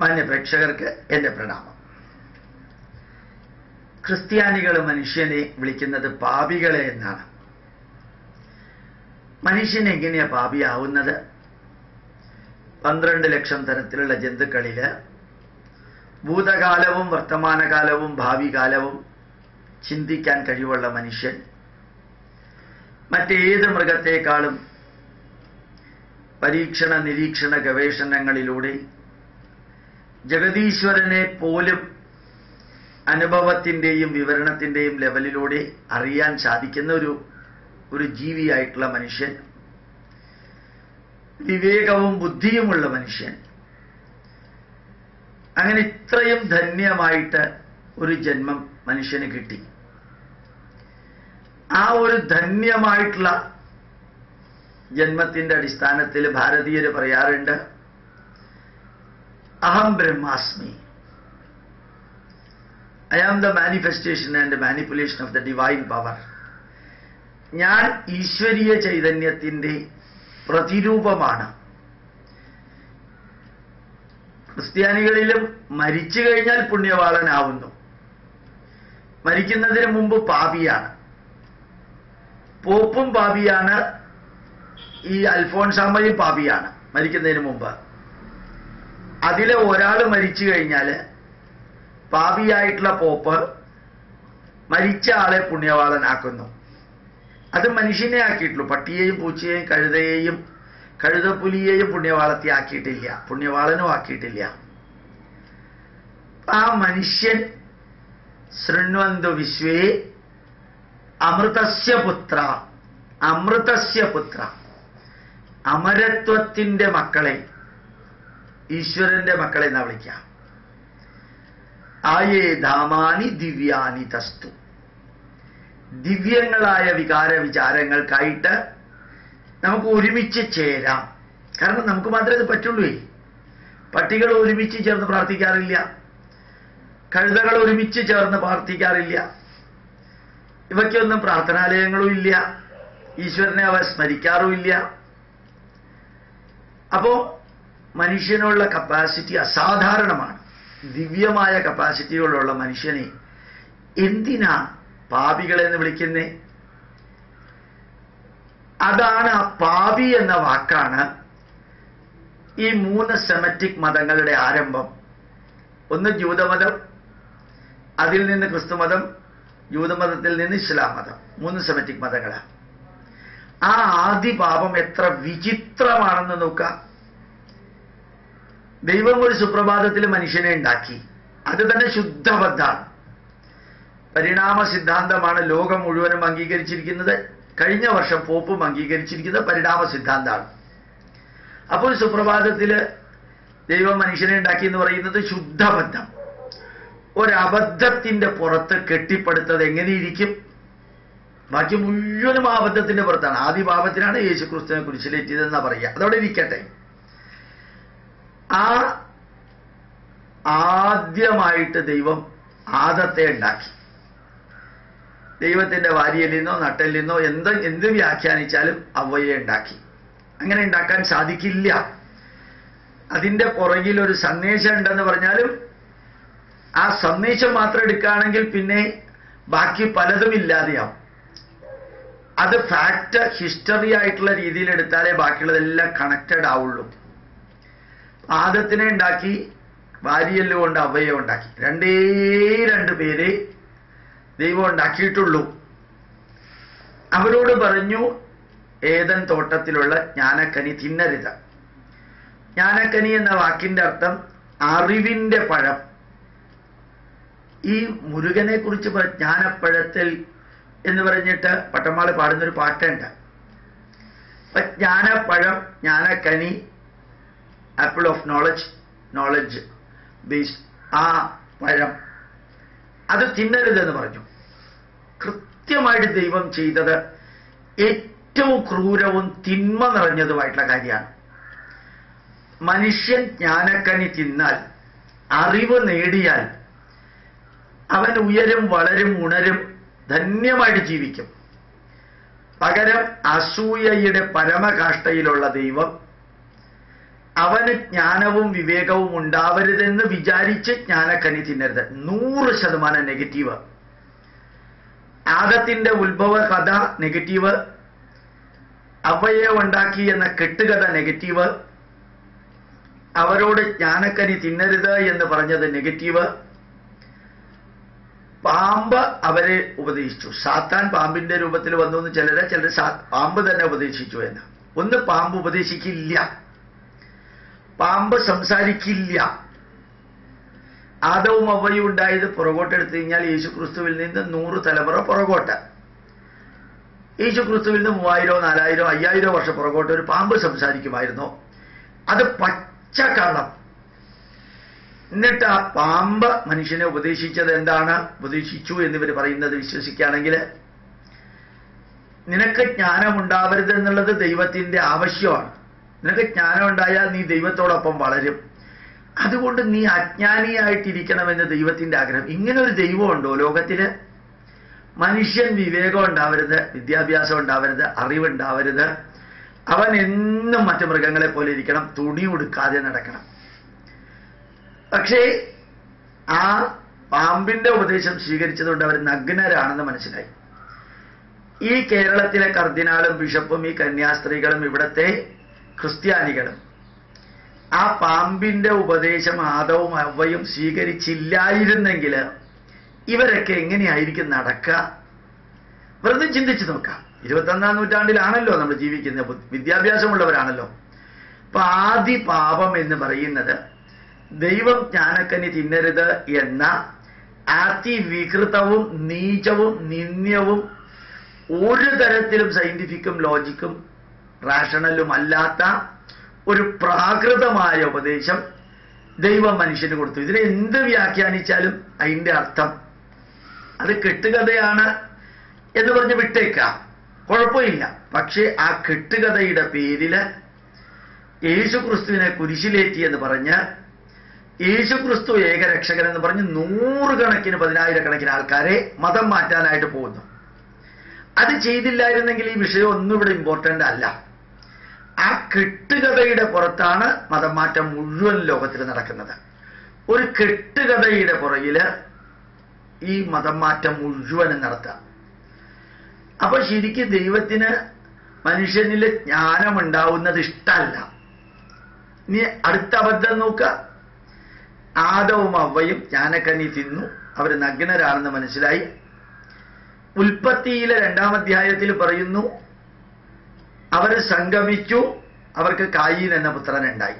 മാന്യ പ്രേക്ഷകർക്ക് എന്റെ പ്രണാമം. ക്രിസ്ത്യാനികൾ മനുഷ്യനെ വിളിക്കുന്നത് പാപികളെ എന്നാണ്. മനുഷ്യൻ എങ്ങനെയാ പാപിയാവുന്നത്? പന്ത്രണ്ട് ലക്ഷം തരത്തിലുള്ള ജന്തുക്കളിൽ ഭൂതകാലവും വർത്തമാനകാലവും ഭാവി കാലവും ചിന്തിക്കാൻ കഴിവുള്ള മനുഷ്യൻ. മറ്റേത് മൃഗത്തെക്കാളും പരീക്ഷണ നിരീക്ഷണ ഗവേഷണങ്ങളിലൂടെ ജഗതീശ്വരനെ പോലും അനുഭവത്തിന്റെയും വിവരണത്തിന്റെയും ലെവലിലൂടെ അറിയാൻ സാധിക്കുന്ന ഒരു ഒരു ജീവിയായിട്ടുള്ള മനുഷ്യൻ. വിവേകവും ബുദ്ധിയുമുള്ള മനുഷ്യൻ. അങ്ങനെ ഇത്രയും ധന്യമായിട്ട് ഒരു ജന്മം മനുഷ്യന് കിട്ടി. ആ ഒരു ധന്യമായിട്ടുള്ള ജന്മത്തിന്റെ അടിസ്ഥാനത്തിൽ ഭാരതീയർ പറയാറുണ്ട് അഹം ബ്രഹ്മാസ്മി. I am the manifestation and manipulation of the divine power ഞാൻ ഈശ്വരീയ ചൈതന്യത്തിന്റെ പ്രതിരൂപമാണ്. ക്രിസ്ത്യാനികളിലും മരിച്ചു കഴിഞ്ഞാൽ പുണ്യവാളനാവുന്നു. മരിക്കുന്നതിന് മുമ്പ് പാപിയാണ്. പോപ്പും പാപിയാണ്. ഈ അൽഫോൺസാമ്മയും പാപിയാണ് മരിക്കുന്നതിന് മുമ്പ്. അതിലെ ഒരാൾ മരിച്ചു കഴിഞ്ഞാൽ പാപിയായിട്ടുള്ള പോപ്പർ മരിച്ച ആളെ പുണ്യവാളനാക്കുന്നു അത് മനുഷ്യനെ ആക്കിയിട്ടുള്ളൂ. പട്ടിയെയും പൂച്ചയെയും കഴുതയെയും കഴുതപ്പുലിയെയും പുണ്യവാളത്തെ ആക്കിയിട്ടില്ല. പുണ്യവാളനും ആക്കിയിട്ടില്ല. ആ മനുഷ്യൻ ശൃണ്വന്തു വിശ്വേ അമൃതസ്യ പുത്ര. അമൃതസ്യ പുത്ര. അമരത്വത്തിന്റെ മക്കളെ. ഈശ്വരന്റെ മക്കളെ എന്നാ വിളിക്കാം? ആയേ ധാമാനി ദിവ്യാനി തസ്തു. ദിവ്യങ്ങളായ വികാര വിചാരങ്ങൾക്കായിട്ട് നമുക്ക് ഒരുമിച്ച് ചേരാം. കാരണം നമുക്ക് മാത്രമേ ഇത് പറ്റുള്ളൂ. പട്ടികൾ ഒരുമിച്ച് ചേർന്ന് പ്രാർത്ഥിക്കാറില്ല. കഴുതകൾ ഒരുമിച്ച് ചേർന്ന് പ്രാർത്ഥിക്കാറില്ല. ഇവയ്ക്കൊന്നും പ്രാർത്ഥനാലയങ്ങളും ഇല്ല. ഈശ്വരനെ അവ സ്മരിക്കാറുമില്ല. അപ്പോ മനുഷ്യനുള്ള കപ്പാസിറ്റി അസാധാരണമാണ്. ദിവ്യമായ കപ്പാസിറ്റികളുള്ള മനുഷ്യനെ എന്തിനാ പാപികളെന്ന് വിളിക്കുന്നേ? അതാണ് ആ പാപി എന്ന വാക്കാണ് ഈ മൂന്ന് സെമറ്റിക് മതങ്ങളുടെ ആരംഭം. ഒന്ന് ജൂതമതം അതിൽ നിന്ന് ക്രിസ്തുമതം ജൂതമതത്തിൽ നിന്ന് ഇസ്ലാം മതം മൂന്ന് സെമറ്റിക് മതങ്ങളാണ്. ആ ആദ്യ പാപം എത്ര വിചിത്രമാണെന്ന് നോക്കാം ദൈവം ഒരു സുപ്രഭാതത്തിൽ മനുഷ്യനെ ഉണ്ടാക്കി. അത് തന്നെ ശുദ്ധബദ്ധാണ് പരിണാമ സിദ്ധാന്തമാണ് ലോകം മുഴുവനും അംഗീകരിച്ചിരിക്കുന്നത്. കഴിഞ്ഞ വർഷം പോപ്പും അംഗീകരിച്ചിരിക്കുന്നത് പരിണാമ സിദ്ധാന്തമാണ്. അപ്പോൾ സുപ്രഭാതത്തിൽ ദൈവം മനുഷ്യനെ ഉണ്ടാക്കി എന്ന് പറയുന്നത് ശുദ്ധബദ്ധം. ഒരബദ്ധത്തിന്റെ പുറത്ത് കെട്ടിപ്പടുത്തത് എങ്ങനെയിരിക്കും? ബാക്കി മുഴുവനും ആ പുറത്താണ്. ആദ്യ പാപത്തിനാണ് യേശു ക്രിസ്തുവിനെ പറയുക. അതവിടെ ഇരിക്കട്ടെ. ആ ആദ്യമായിട്ട് ദൈവം ആദത്തെ ഉണ്ടാക്കി. ദൈവത്തിന്റെ നട്ടിൽ നിന്നോ എന്ത് എന്ത് വ്യാഖ്യാനിച്ചാലും അവയെ ഉണ്ടാക്കി. അങ്ങനെ ഉണ്ടാക്കാൻ സാധിക്കില്ല. അതിന്റെ പുറകിൽ ഒരു സന്ദേശം ഉണ്ടെന്ന് പറഞ്ഞാലും ആ സന്ദേശം മാത്രം എടുക്കുകയാണെങ്കിൽ പിന്നെ ബാക്കി പലതും ഇല്ലാതെയാവും. അത് ഫാക്ട് ഹിസ്റ്ററി ആയിട്ടുള്ള രീതിയിൽ എടുത്താലേ ബാക്കിയുള്ളതെല്ലാം കണക്റ്റഡ് ആവുള്ളൂ. ആദത്തിനെ ഉണ്ടാക്കി ഭാര്യയല്ലോ കൊണ്ട് അവയെ ഉണ്ടാക്കി. രണ്ടേ രണ്ട് പേരെ ദൈവം ഉണ്ടാക്കിയിട്ടുള്ളൂ. അവരോട് പറഞ്ഞു ഏതൻ തോട്ടത്തിലുള്ള ജ്ഞാനക്കനി തിന്നരുത്. ജ്ഞാനക്കനി എന്ന വാക്കിന്റെ അർത്ഥം അറിവിന്റെ പഴം. ഈ മുരുകനെ കുറിച്ച് ജ്ഞാനപ്പഴത്തിൽ എന്ന് പറഞ്ഞിട്ട് പട്ടമാൾ പാടുന്നൊരു പാട്ടുണ്ട്. അപ്പൊ ജ്ഞാനപ്പഴം ജ്ഞാനക്കനി ആപ്പിൾ ഓഫ് നോളജ് നോളജ് ബീസ് ആ പഴം. അത് തിന്നരുതെന്ന് പറഞ്ഞു. കൃത്യമായിട്ട് ദൈവം ചെയ്തത് ഏറ്റവും ക്രൂരവും തിന്മ നിറഞ്ഞതുമായിട്ടുള്ള കാര്യമാണ്. മനുഷ്യൻ ജ്ഞാനക്കനി തിന്നാൽ അറിവ് നേടിയാൽ അവൻ ഉയരും വളരും ഉണരും ധന്യമായിട്ട് ജീവിക്കും. പകരം അസൂയയുടെ പരമകാഷ്ടയിലുള്ള ദൈവം അവന് ജ്ഞാനവും വിവേകവും ഉണ്ടാവരുതെന്ന് വിചാരിച്ച് ജ്ഞാനക്കനി തിന്നരുത്. നൂറ് ശതമാനം നെഗറ്റീവ് ആദത്തിന്റെ ഉത്ഭവ കഥ നെഗറ്റീവ് അവയെ ഉണ്ടാക്കി എന്ന കെട്ടുകഥ നെഗറ്റീവ് അവരോട് ജ്ഞാനക്കനി തിന്നരുത് എന്ന് പറഞ്ഞത് നെഗറ്റീവ് പാമ്പ് അവരെ ഉപദേശിച്ചു. സാത്താൻ പാമ്പിന്റെ രൂപത്തിൽ വന്നു എന്ന് ചിലരെ ചിലർ പാമ്പ് തന്നെ ഉപദേശിച്ചു എന്ന്. ഒന്ന് പാമ്പ് ഉപദേശിക്കില്ല. പാമ്പ് സംസാരിക്കില്ല. ആദവും അവയും ഉണ്ടായത് പുറകോട്ടെടുത്തു കഴിഞ്ഞാൽ യേശു ക്രിസ്തുവിൽ നിന്ന് നൂറ് തലമുറ പുറകോട്ട്. യേശു ക്രിസ്തുവിൽ നിന്ന് മൂവായിരോ നാലായിരോ അയ്യായിരോ വർഷം പുറകോട്ട് ഒരു പാമ്പ് സംസാരിക്കുമായിരുന്നു. അത് പച്ച കള്ളം. എന്നിട്ട് ആ പാമ്പ് മനുഷ്യനെ ഉപദേശിച്ചത് എന്താണ്? ഉപദേശിച്ചു എന്നിവർ പറയുന്നത് വിശ്വസിക്കുകയാണെങ്കിൽ നിനക്ക് ജ്ഞാനം ഉണ്ടാവരുത് എന്നുള്ളത് ദൈവത്തിന്റെ ആവശ്യമാണ്. നിനക്ക് ജ്ഞാനം ഉണ്ടായാൽ നീ ദൈവത്തോടൊപ്പം വളരും. അതുകൊണ്ട് നീ അജ്ഞാനിയായിട്ടിരിക്കണമെന്ന് ദൈവത്തിന്റെ ആഗ്രഹം. ഇങ്ങനെ ഒരു ദൈവമുണ്ടോ ലോകത്തിൽ? മനുഷ്യൻ വിവേകം ഉണ്ടാവരുത് വിദ്യാഭ്യാസം ഉണ്ടാവരുത് അറിവുണ്ടാവരുത്. അവൻ എന്നും മറ്റു മൃഗങ്ങളെ പോലെ ഇരിക്കണം തുണി ഉടുക്കാതെ നടക്കണം. പക്ഷേ ആ പാമ്പിന്റെ ഉപദേശം സ്വീകരിച്ചതുകൊണ്ട് അവർ നഗ്നരാണെന്ന് മനസ്സിലായി. ഈ കേരളത്തിലെ കർദിനാളും ബിഷപ്പും ഈ കന്യാസ്ത്രീകളും ഇവിടത്തെ ക്രിസ്ത്യാനികളും. ആ പാമ്പിന്റെ ഉപദേശം ആദവും അവയും സ്വീകരിച്ചില്ലായിരുന്നെങ്കിൽ ഇവരൊക്കെ എങ്ങനെയായിരിക്കും നടക്കുക വെറുതെ ചിന്തിച്ചു നോക്കാം. ഇരുപത്തൊന്നാം നൂറ്റാണ്ടിലാണല്ലോ നമ്മൾ ജീവിക്കുന്നത് വിദ്യാഭ്യാസമുള്ളവരാണല്ലോ. അപ്പൊ ആദി പാപം എന്ന് പറയുന്നത് ദൈവം ജ്ഞാനക്കനി തിന്നരുത് എന്ന അതിവികൃതവും നീചവും നിന്ദ്യവും ഒരു തരത്തിലും സയന്റിഫിക്കും ലോജിക്കും റാഷണലും അല്ലാത്ത ഒരു പ്രാകൃതമായ ഉപദേശം ദൈവം മനുഷ്യന് കൊടുത്തു. ഇതിനെ എന്ത് വ്യാഖ്യാനിച്ചാലും അതിന്റെ അർത്ഥം അത് കെട്ടുകഥയാണ് എന്ന് പറഞ്ഞ് വിട്ടേക്കാം. കുഴപ്പമില്ല. പക്ഷേ ആ കെട്ടുകഥയുടെ പേരിൽ യേശു ക്രിസ്തുവിനെ കുരിശിലേറ്റി എന്ന് പറഞ്ഞ് യേശു ക്രിസ്തു ഏകരക്ഷകൻ എന്ന് പറഞ്ഞ് നൂറുകണക്കിന് പതിനായിരക്കണക്കിന് ആൾക്കാരെ മതം മാറ്റാനായിട്ട് പോകുന്നു. അത് ചെയ്തില്ലായിരുന്നെങ്കിൽ ഈ വിഷയം ഒന്നും ഇവിടെ ഇമ്പോർട്ടന്റ് അല്ല. ആ കെട്ടുകഥയുടെ പുറത്താണ് മതമാറ്റം മുഴുവൻ ലോകത്തിൽ നടക്കുന്നത്. ഒരു കെട്ടുകഥയുടെ പുറകിൽ ഈ മതമാറ്റം മുഴുവനും നടത്താം. അപ്പൊ ശരിക്കും ദൈവത്തിന് മനുഷ്യനിൽ ജ്ഞാനം ഉണ്ടാവുന്നത് ഇഷ്ടമല്ല. ഇനി അടുത്ത അബദ്ധം നോക്കുക. ആദവും അവയും ജ്ഞാനക്കനി തിന്നു. അവർ നഗ്നരാണെന്ന് മനസ്സിലായി. ഉൽപ്പത്തിയിലെ രണ്ടാം അധ്യായത്തിൽ പറയുന്നു അവർ സംഗമിച്ചു അവർക്ക് കായീൻ എന്ന പുത്രൻ ഉണ്ടായി.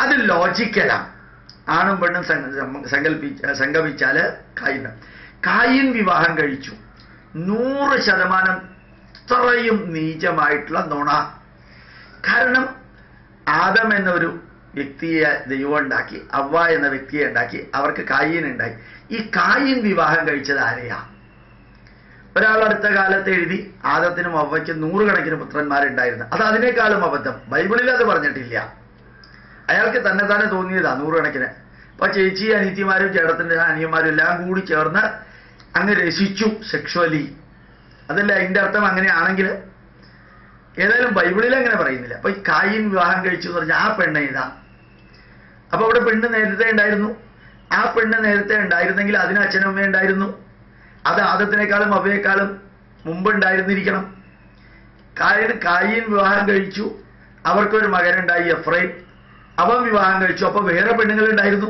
അത് ലോജിക്കലാണ് ആണും പെണ്ണും സങ്കല്പിച്ച സംഗമിച്ചാൽ കായിൻ. കായിൻ വിവാഹം കഴിച്ചു. നൂറ് ശതമാനം ഇത്രയും നീചമായിട്ടുള്ള നുണ. കാരണം ആദം എന്നൊരു വ്യക്തിയെ ദൈവം ഉണ്ടാക്കി എന്ന വ്യക്തിയെ ഉണ്ടാക്കി അവർക്ക് കായിൻ ഉണ്ടായി. ഈ കായിൻ വിവാഹം കഴിച്ചത് ആരെയാ? ഒരാൾ അടുത്ത കാലത്ത് എഴുതി ആദത്തിനും അവയ്ക്കും നൂറുകണക്കിന് പുത്രന്മാരുണ്ടായിരുന്നു. അത് അതിനേക്കാളും അബദ്ധം. ബൈബിളിൽ അത് പറഞ്ഞിട്ടില്ല. അയാൾക്ക് തന്നെ തന്നെ തോന്നിയതാ നൂറുകണക്കിന്. അപ്പൊ ചേച്ചി അനിത്യമാരും ചേട്ടത്തിന്റെ അനിയന്മാരും എല്ലാം കൂടി ചേർന്ന് അങ്ങ് രസിച്ചു സെക്ഷുവലി അതല്ല അതിന്റെ അർത്ഥം അങ്ങനെയാണെങ്കിൽ ഏതായാലും ബൈബിളിൽ അങ്ങനെ പറയുന്നില്ല. അപ്പൊ ഈ കായിൻ വിവാഹം കഴിച്ചു എന്ന് പറഞ്ഞാൽ ആ പെണ്ണ് ഏതാ? അപ്പൊ അവിടെ പെണ്ണ് നേരത്തെ ഉണ്ടായിരുന്നു. ആ പെണ്ണ് നേരത്തെ ഉണ്ടായിരുന്നെങ്കിൽ അതിന് അച്ഛനമ്മ ഉണ്ടായിരുന്നു. അത് ആദത്തിനേക്കാളും അവയേക്കാളും മുമ്പ് ഉണ്ടായിരുന്നിരിക്കണം കായൻ കായീൻ വിവാഹം കഴിച്ചു. അവർക്കൊരു മകനുണ്ടായി എഫ്രൈം. അവൻ വിവാഹം കഴിച്ചു. അപ്പൊ വേറെ പെണ്ണുങ്ങളുണ്ടായിരുന്നു.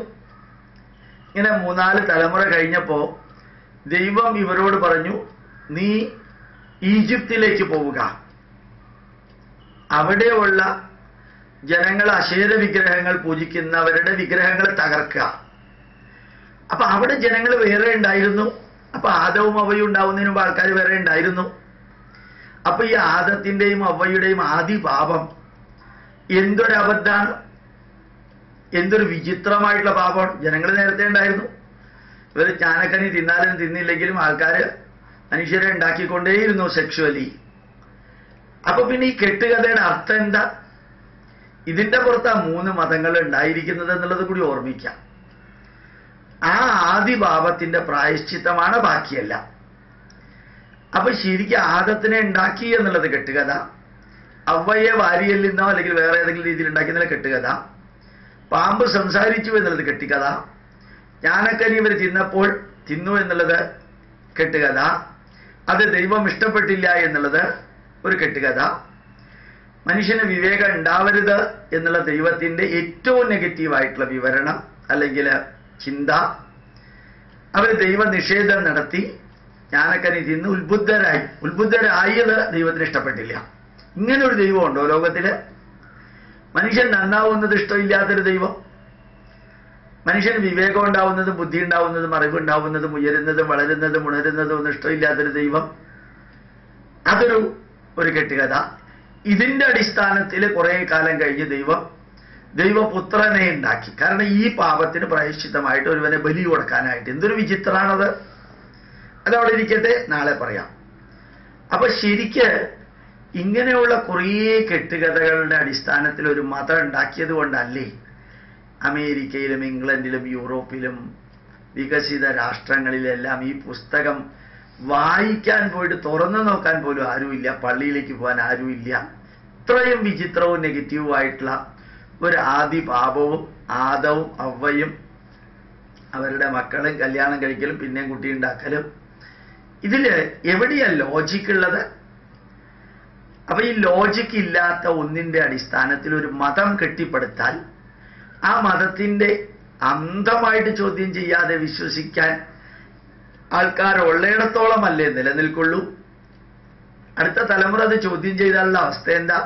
ഇങ്ങനെ മൂന്നാൽ തലമുറ കഴിഞ്ഞപ്പോ ദൈവം ഇവരോട് പറഞ്ഞു നീ ഈജിപ്തിലേക്ക് പോവുക. അവിടെയുള്ള ജനങ്ങൾ അശേര വിഗ്രഹങ്ങൾ പൂജിക്കുന്നവരുടെ വിഗ്രഹങ്ങൾ തകർക്കുക. അപ്പൊ അവിടെ ജനങ്ങൾ വേറെ ഉണ്ടായിരുന്നു. അപ്പൊ ആദവും അവയും ഉണ്ടാവുന്നതിന് മുമ്പ് ആൾക്കാർ വേറെ ഉണ്ടായിരുന്നു. അപ്പൊ ഈ ആദത്തിന്റെയും അവയുടെയും ആദി പാപം എന്തൊരു അബദ്ധാണ് എന്തൊരു വിചിത്രമായിട്ടുള്ള പാപമാണ് ജനങ്ങൾ നേരത്തെ ഉണ്ടായിരുന്നു. ഇവർ ചാനക്കനി തിന്നാലും തിന്നില്ലെങ്കിലും ആൾക്കാര് മനുഷ്യരെ ഉണ്ടാക്കിക്കൊണ്ടേയിരുന്നു സെക്ഷുവലി അപ്പൊ പിന്നെ ഈ കെട്ടുകഥയുടെ അർത്ഥം എന്താ? ഇതിന്റെ പുറത്ത് മൂന്ന് മതങ്ങൾ ഉണ്ടായിരിക്കുന്നത് എന്നുള്ളത് കൂടി ഓർമ്മിക്കാം. ആ ആദിഭാവത്തിന്റെ പ്രായശ്ചിത്തമാണ് ബാക്കിയല്ല. അപ്പൊ ശരിക്കും ആദത്തിനെ ഉണ്ടാക്കി എന്നുള്ളത് കെട്ടുകഥ. അവയെ വാരിയിൽ നിന്നോ അല്ലെങ്കിൽ വേറെ ഏതെങ്കിലും രീതിയിൽ ഉണ്ടാക്കി എന്നുള്ള കെട്ടുകഥ. പാമ്പ് സംസാരിച്ചു എന്നുള്ളത് കെട്ടിക്കഥ. ജ്ഞാനക്കനി ഇവർ തിന്നപ്പോൾ തിന്നു എന്നുള്ളത് കെട്ടുകഥ. അത് ദൈവം ഇഷ്ടപ്പെട്ടില്ല എന്നുള്ളത് ഒരു കെട്ടുകഥ. മനുഷ്യന് വിവേകം ഉണ്ടാവരുത് എന്നുള്ള ദൈവത്തിന്റെ ഏറ്റവും നെഗറ്റീവായിട്ടുള്ള വിവരണം അല്ലെങ്കിൽ ചിന്ത. അവർ ദൈവ നിഷേധം നടത്തി. ജ്ഞാനക്കനിധി നിന്ന് ഉത്ബുദ്ധരായി. ഉത്ബുദ്ധരായത് ദൈവത്തിന് ഇഷ്ടപ്പെട്ടില്ല. ഇങ്ങനെ ഒരു ദൈവമുണ്ടോ ലോകത്തിൽ? മനുഷ്യൻ നന്നാവുന്നത് ഇഷ്ടമില്ലാത്തൊരു ദൈവം. മനുഷ്യന് വിവേകം ഉണ്ടാവുന്നതും ബുദ്ധി ഉണ്ടാവുന്നതും അറിവുണ്ടാവുന്നതും ഉയരുന്നതും വളരുന്നതും ഉണരുന്നതും ഒന്നും ഇഷ്ടമില്ലാത്തൊരു ദൈവം. അതൊരു ഒരു കെട്ടുകഥ. ഇതിന്റെ അടിസ്ഥാനത്തിൽ കുറേ കാലം കഴിഞ്ഞ് ദൈവം ദൈവപുത്രനെ ഉണ്ടാക്കി. കാരണം ഈ പാപത്തിന് പ്രായശ്ചിത്തമായിട്ട് ഒരുവനെ ബലി കൊടുക്കാനായിട്ട് എന്തൊരു വിചിത്രമാണത്? അതവിടെ ഇരിക്കട്ടെ നാളെ പറയാം. അപ്പൊ ശരിക്ക് ഇങ്ങനെയുള്ള കുറേ കെട്ടുകഥകളുടെ അടിസ്ഥാനത്തിൽ ഒരു മതം ഉണ്ടാക്കിയത് കൊണ്ടല്ലേ അമേരിക്കയിലും ഇംഗ്ലണ്ടിലും യൂറോപ്പിലും വികസിത രാഷ്ട്രങ്ങളിലെല്ലാം ഈ പുസ്തകം വായിക്കാൻ പോയിട്ട് തുറന്നു നോക്കാൻ പോലും ആരുമില്ല പള്ളിയിലേക്ക് പോകാൻ ആരുമില്ല. ഇത്രയും വിചിത്രവും നെഗറ്റീവും ആയിട്ടുള്ള ഒരു ആദി പാപവും ആദവും അവയും അവരുടെ മക്കളും കല്യാണം കഴിക്കലും പിന്നെയും കുട്ടി ഉണ്ടാക്കലും. ഇതിൽ എവിടെയാണ് ലോജിക് ഉള്ളത്? അപ്പൊ ഈ ലോജിക്ക് ഇല്ലാത്ത ഒന്നിന്റെ അടിസ്ഥാനത്തിൽ ഒരു മതം കെട്ടിപ്പടുത്താൽ ആ മതത്തിന്റെ അന്ധമായിട്ട് ചോദ്യം ചെയ്യാതെ വിശ്വസിക്കാൻ ആൾക്കാർ ഉള്ളയിടത്തോളം അല്ലേ നിലനിൽക്കുള്ളൂ? അടുത്ത തലമുറ അത് ചോദ്യം ചെയ്താലുള്ള അവസ്ഥ എന്താ?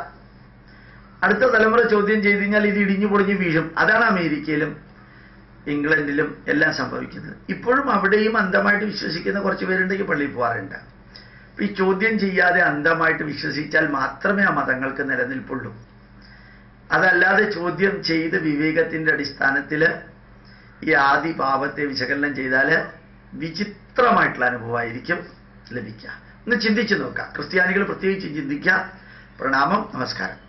അടുത്ത തലമുറ ചോദ്യം ചെയ്ത് കഴിഞ്ഞാൽ ഇത് ഇടിഞ്ഞു പൊളിഞ്ഞ് വീഴും. അതാണ് അമേരിക്കയിലും ഇംഗ്ലണ്ടിലും എല്ലാം സംഭവിക്കുന്നത്. ഇപ്പോഴും അവിടെയും അന്ധമായിട്ട് വിശ്വസിക്കുന്ന കുറച്ച് പേരുണ്ടെങ്കിൽ പള്ളിയിൽ പോകാറുണ്ട്. ഈ ചോദ്യം ചെയ്യാതെ അന്ധമായിട്ട് വിശ്വസിച്ചാൽ മാത്രമേ ആ മതങ്ങൾക്ക് നിലനിൽപ്പുള്ളൂ. അതല്ലാതെ ചോദ്യം ചെയ്ത് വിവേകത്തിന്റെ അടിസ്ഥാനത്തിൽ ഈ ആദി പാപത്തെ വിശകലനം ചെയ്താൽ വിചിത്രമായിട്ടുള്ള അനുഭവമായിരിക്കും ലഭിക്കുക. ഒന്ന് ചിന്തിച്ചു നോക്കാം ക്രിസ്ത്യാനികൾ പ്രത്യേകിച്ച് ചിന്തിക്കുക. പ്രണാമം. നമസ്കാരം.